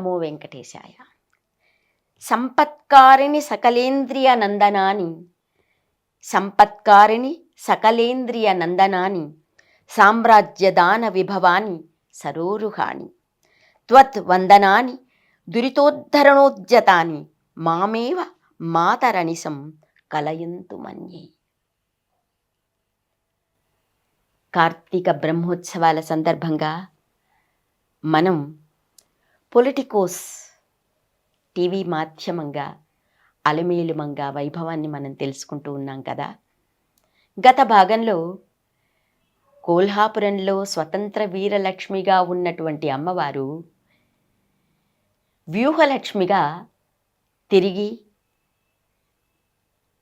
నమో వెంకటేశాయ. సంపత్కారిణి సకలేంద్రియ నందనాని. సంపత్కారిణి సకలేంద్రియ నందనాని. సామ్రాజ్యదాన విభవాని సరోరుహాని. త్వత్ వందనాని దురితోద్ధరణోద్యతాని మామేవ మాతరణిసం కలయంతు మన్యే. కార్తీక బ్రహ్మోత్సవాల సందర్భంగా మనం పొలిటికోస్ టీవీ మాధ్యమంగా అలమేలుమంగా వైభవాన్ని మనం తెలుసుకుంటూ ఉన్నాం కదా. గత భాగంలో కోల్హాపురంలో స్వతంత్ర వీరలక్ష్మిగా ఉన్నటువంటి అమ్మవారు వ్యూహలక్ష్మిగా తిరిగి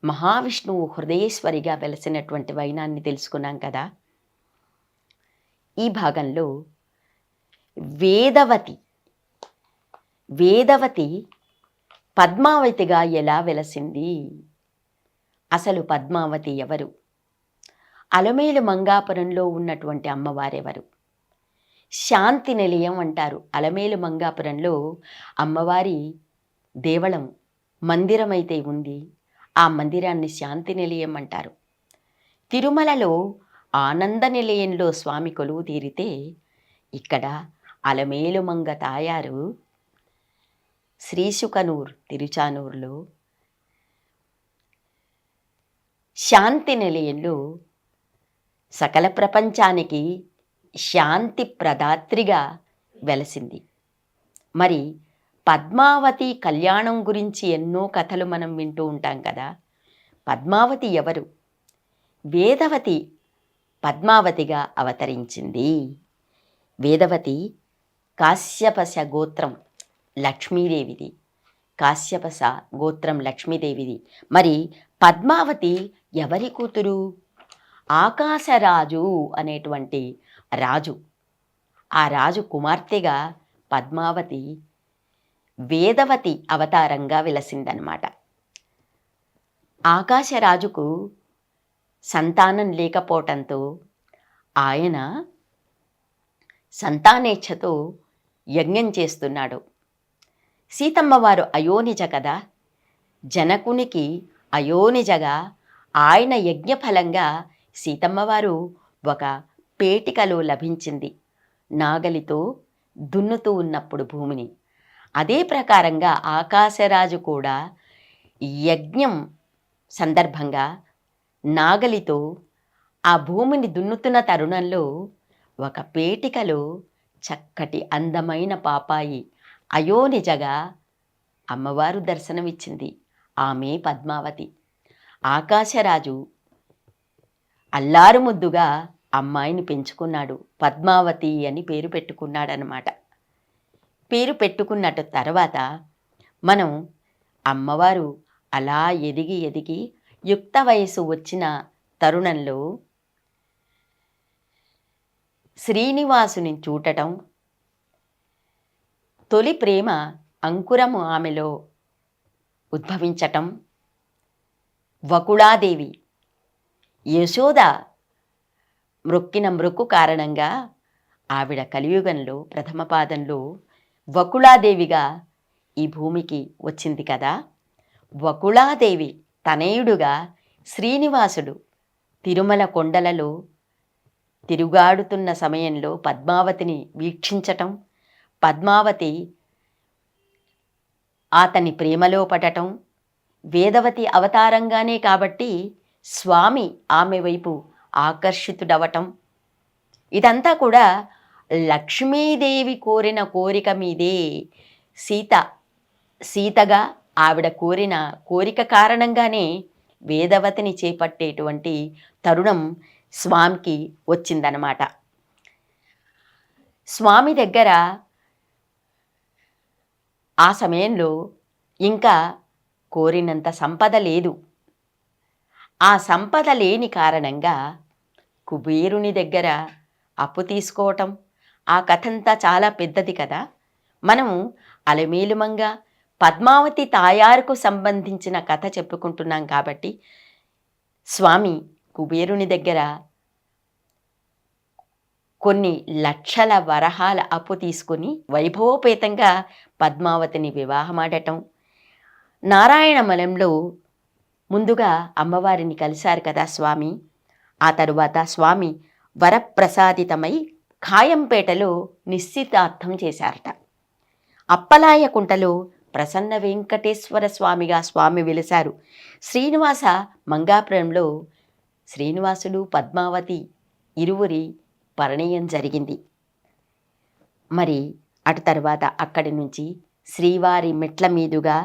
మహావిష్ణువు హృదయేశ్వరిగా వెలసినటువంటి వైనాన్ని తెలుసుకున్నాం కదా. ఈ భాగంలో వేదవతి వేదవతి పద్మావతిగా ఎలా వెలసింది? అసలు పద్మావతి ఎవరు? అలమేలు మంగాపురంలో ఉన్నటువంటి అమ్మవారెవరు? శాంతి నిలయం అంటారు. అలమేలు మంగాపురంలో అమ్మవారి దేవళం మందిరమైతే ఉంది. ఆ మందిరాన్ని శాంతి నిలయం అంటారు. తిరుమలలో ఆనంద నిలయంలో స్వామి కొలువు తీరితే ఇక్కడ అలమేలుమంగ తాయారు శ్రీశుకనూర్ తిరుచానూరులో. శాంతి నిలయంలో సకల ప్రపంచానికి శాంతి ప్రదాత్రిగా వెలసింది. మరి పద్మావతి కళ్యాణం గురించి ఎన్నో కథలు మనం వింటూ ఉంటాం కదా. పద్మావతి ఎవరు? వేదవతి పద్మావతిగా అవతరించింది. వేదవతి కాశ్యపశ గోత్రం లక్ష్మీదేవిది. కాశ్యపస గోత్రం లక్ష్మీదేవిది. మరి పద్మావతి ఎవరి కూతురు? ఆకాశరాజు అనేటువంటి రాజు. ఆ రాజు కుమార్తెగా పద్మావతి వేదవతి అవతారంగా విలసిందనమాట. ఆకాశరాజుకు సంతానం లేకపోవటంతో ఆయన సంతానేచ్ఛతో యజ్ఞం చేస్తున్నాడు. సీతమ్మవారు అయోనిజ కదా? జనకునికి అయోనిజగా ఆయన యజ్ఞఫలంగా సీతమ్మవారు ఒక పేటికలో లభించింది. నాగలితో దున్నుతూ ఉన్నప్పుడు భూమిని. అదే ప్రకారంగా ఆకాశరాజు కూడా యజ్ఞం సందర్భంగా నాగలితో ఆ భూమిని దున్నుతున్న తరుణంలో ఒక పేటికలో చక్కటి అందమైన పాపాయి అయోనిజగా అమ్మవారు దర్శనమిచ్చింది. ఆమె పద్మావతి. ఆకాశరాజు అల్లారు ముద్దుగా అమ్మాయిని పెంచుకున్నాడు. పద్మావతి అని పేరు పెట్టుకున్నాడనమాట పేరు పెట్టుకున్నట్టు తర్వాత మనం అమ్మవారు అలా ఎదిగి ఎదిగి యుక్త వయసు వచ్చిన తరుణంలో శ్రీనివాసుని చూడటం తొలి ప్రేమ అంకురము ఆమెలో ఉద్భవించటం. వకుళాదేవి యశోద మృక్కిన మృక్కు కారణంగా ఆవిడ కలియుగంలో ప్రథమ పాదంలో వకుళాదేవిగా ఈ భూమికి వచ్చింది కదా. వకుళాదేవి తనయుడుగా శ్రీనివాసుడు తిరుమల కొండలలో తిరుగాడుతున్న సమయంలో పద్మావతిని వీక్షించటం పద్మావతి అతని ప్రేమలో పడటం వేదవతి అవతారంగానే కాబట్టి స్వామి ఆమె వైపు ఆకర్షితుడవటం. ఇదంతా కూడా లక్ష్మీదేవి కోరిన కోరిక మీదే. సీత సీతగా ఆవిడ కోరిన కోరిక కారణంగానే వేదవతిని చేపట్టేటువంటి తరుణం స్వామికి వచ్చిందనమాట. స్వామి దగ్గర ఆ సమయంలో ఇంకా కోరినంత సంపద లేదు. ఆ సంపద లేని కారణంగా కుబేరుని దగ్గర అప్పు తీసుకోవటం ఆ కథంతా చాలా పెద్దది కదా. మనము అలమేలుమంగా పద్మావతి తాయారుకు సంబంధించిన కథ చెప్పుకుంటున్నాం కాబట్టి స్వామి కుబేరుని దగ్గర కొన్ని లక్షల వరహాల అప్పు తీసుకుని వైభవోపేతంగా పద్మావతిని వివాహమాడటం. నారాయణమలంలో ముందుగా అమ్మవారిని కలిశారు కదా స్వామి. ఆ తరువాత స్వామి వరప్రసాదితమై ఖాయంపేటలో నిశ్చితార్థం చేశారట. అప్పలాయకుంటలో ప్రసన్న వెంకటేశ్వర స్వామిగా స్వామి వెలిశారు. శ్రీనివాస మంగాపురంలో శ్రీనివాసుడు పద్మావతి ఇరువురి పరిణయం జరిగింది. మరి అటు తర్వాత అక్కడి నుంచి శ్రీవారి మెట్ల మీదుగా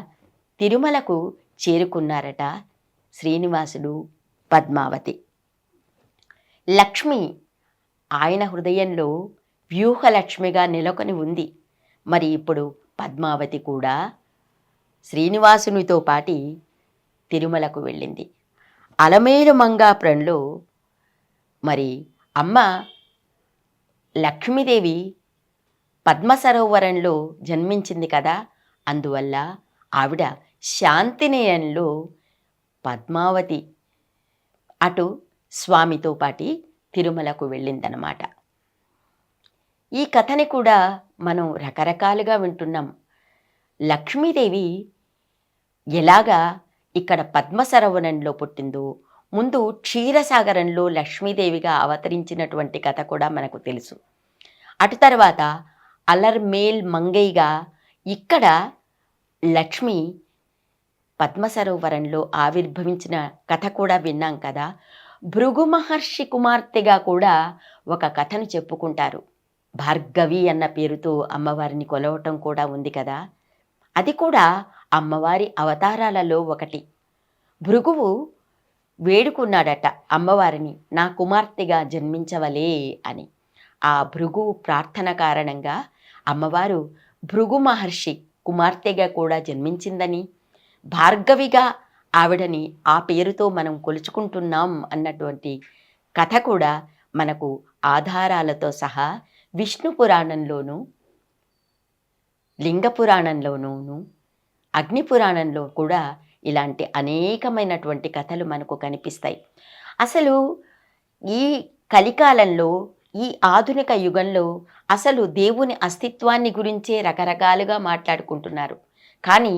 తిరుమలకు చేరుకున్నారట శ్రీనివాసుడు పద్మావతి. లక్ష్మి ఆయన హృదయంలో వ్యూహలక్ష్మిగా నెలకొని ఉంది. మరి ఇప్పుడు పద్మావతి కూడా శ్రీనివాసునితో పాటి తిరుమలకు వెళ్ళింది. అలమేలు మంగాపురంలో మరి అమ్మ లక్ష్మీదేవి పద్మ సరోవరంలో జన్మించింది కదా. అందువల్ల ఆవిడ శాంతినేయంలో పద్మావతి అటు స్వామితో పాటి తిరుమలకు వెళ్ళిందనమాట ఈ కథని కూడా మనం రకరకాలుగా వింటున్నాం. లక్ష్మీదేవి ఎలాగా ఇక్కడ పద్మ సరోవరంలో పుట్టిందో ముందు క్షీరసాగరంలో లక్ష్మీదేవిగా అవతరించినటువంటి కథ కూడా మనకు తెలుసు. అటు తర్వాత అలర్మేల్ మంగయ్యగా ఇక్కడ లక్ష్మి పద్మసరోవరంలో ఆవిర్భవించిన కథ కూడా విన్నాం కదా. భృగు మహర్షి కుమార్తెగా కూడా ఒక కథను చెప్పుకుంటారు. భార్గవి అన్న పేరుతో అమ్మవారిని కొలవటం కూడా ఉంది కదా. అది కూడా అమ్మవారి అవతారాలలో ఒకటి. భృగువు వేడుకున్నాడట అమ్మవారిని నా కుమార్తెగా జన్మించవలే అని. ఆ భృగు ప్రార్థన కారణంగా అమ్మవారు భృగు మహర్షి కుమార్తెగా కూడా జన్మించిందని భార్గవిగా ఆవిడని ఆ పేరుతో మనం కొలుచుకుంటున్నాం అన్నటువంటి కథ కూడా మనకు ఆధారాలతో సహా విష్ణు పురాణంలోనూ లింగ పురాణంలోనూ అగ్ని పురాణంలో కూడా ఇలాంటి అనేకమైనటువంటి కథలు మనకు కనిపిస్తాయి. అసలు ఈ కలికాలంలో ఈ ఆధునిక యుగంలో అసలు దేవుని అస్తిత్వాన్ని గురించే రకరకాలుగా మాట్లాడుకుంటున్నారు. కానీ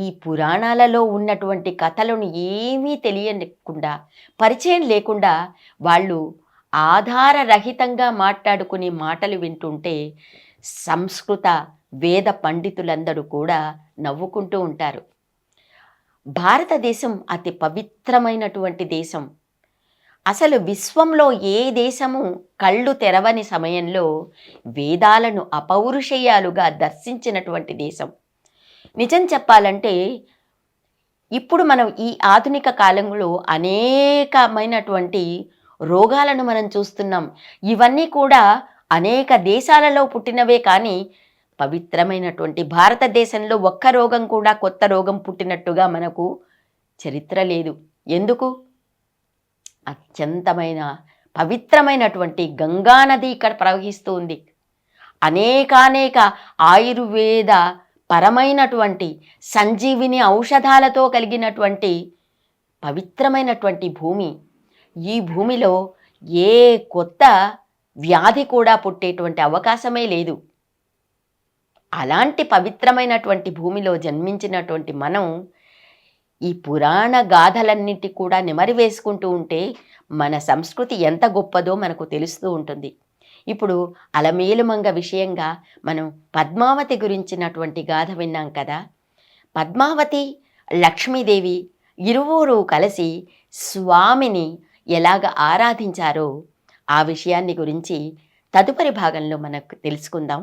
ఈ పురాణాలలో ఉన్నటువంటి కథలను ఏమీ తెలియకుండా పరిచయం లేకుండా వాళ్ళు ఆధారరహితంగా మాట్లాడుకునే మాటలు వింటుంటే సంస్కృత వేద పండితులందరూ కూడా నవ్వుకుంటూ ఉంటారు. భారతదేశం అతి పవిత్రమైనటువంటి దేశం. అసలు విశ్వంలో ఏ దేశము కళ్ళు తెరవని సమయంలో వేదాలను అపౌరుషేయాలుగా దర్శించినటువంటి దేశం. నిజం చెప్పాలంటే ఇప్పుడు మనం ఈ ఆధునిక కాలంలో అనేకమైనటువంటి రోగాలను మనం చూస్తున్నాం. ఇవన్నీ కూడా అనేక దేశాలలో పుట్టినవే కానీ పవిత్రమైనటువంటి భారతదేశంలో ఒక్క రోగం కూడా కొత్త రోగం పుట్టినట్టుగా మనకు చరిత్ర లేదు. ఎందుకు? అత్యంతమైన పవిత్రమైనటువంటి గంగానది ఇక్కడ ప్రవహిస్తూ ఉంది అనేకానేక ఆయుర్వేద పరమైనటువంటి సంజీవిని ఔషధాలతో కలిగినటువంటి పవిత్రమైనటువంటి భూమి. ఈ భూమిలో ఏ కొత్త వ్యాధి కూడా పుట్టేటువంటి అవకాశమే లేదు. అలాంటి పవిత్రమైనటువంటి భూమిలో జన్మించినటువంటి మనం ఈ పురాణ గాథలన్నిటి కూడా నెమరి వేసుకుంటూ ఉంటే మన సంస్కృతి ఎంత గొప్పదో మనకు తెలుస్తూ ఉంటుంది. ఇప్పుడు అలమేలుమంగ విషయంగా మనం పద్మావతి గురించినటువంటి గాథ విన్నాం కదా. పద్మావతి లక్ష్మీదేవి ఇరువురు కలిసి స్వామిని ఎలాగ ఆరాధించారో ఆ విషయాన్ని గురించి తదుపరి భాగంలో మనకు తెలుసుకుందాం.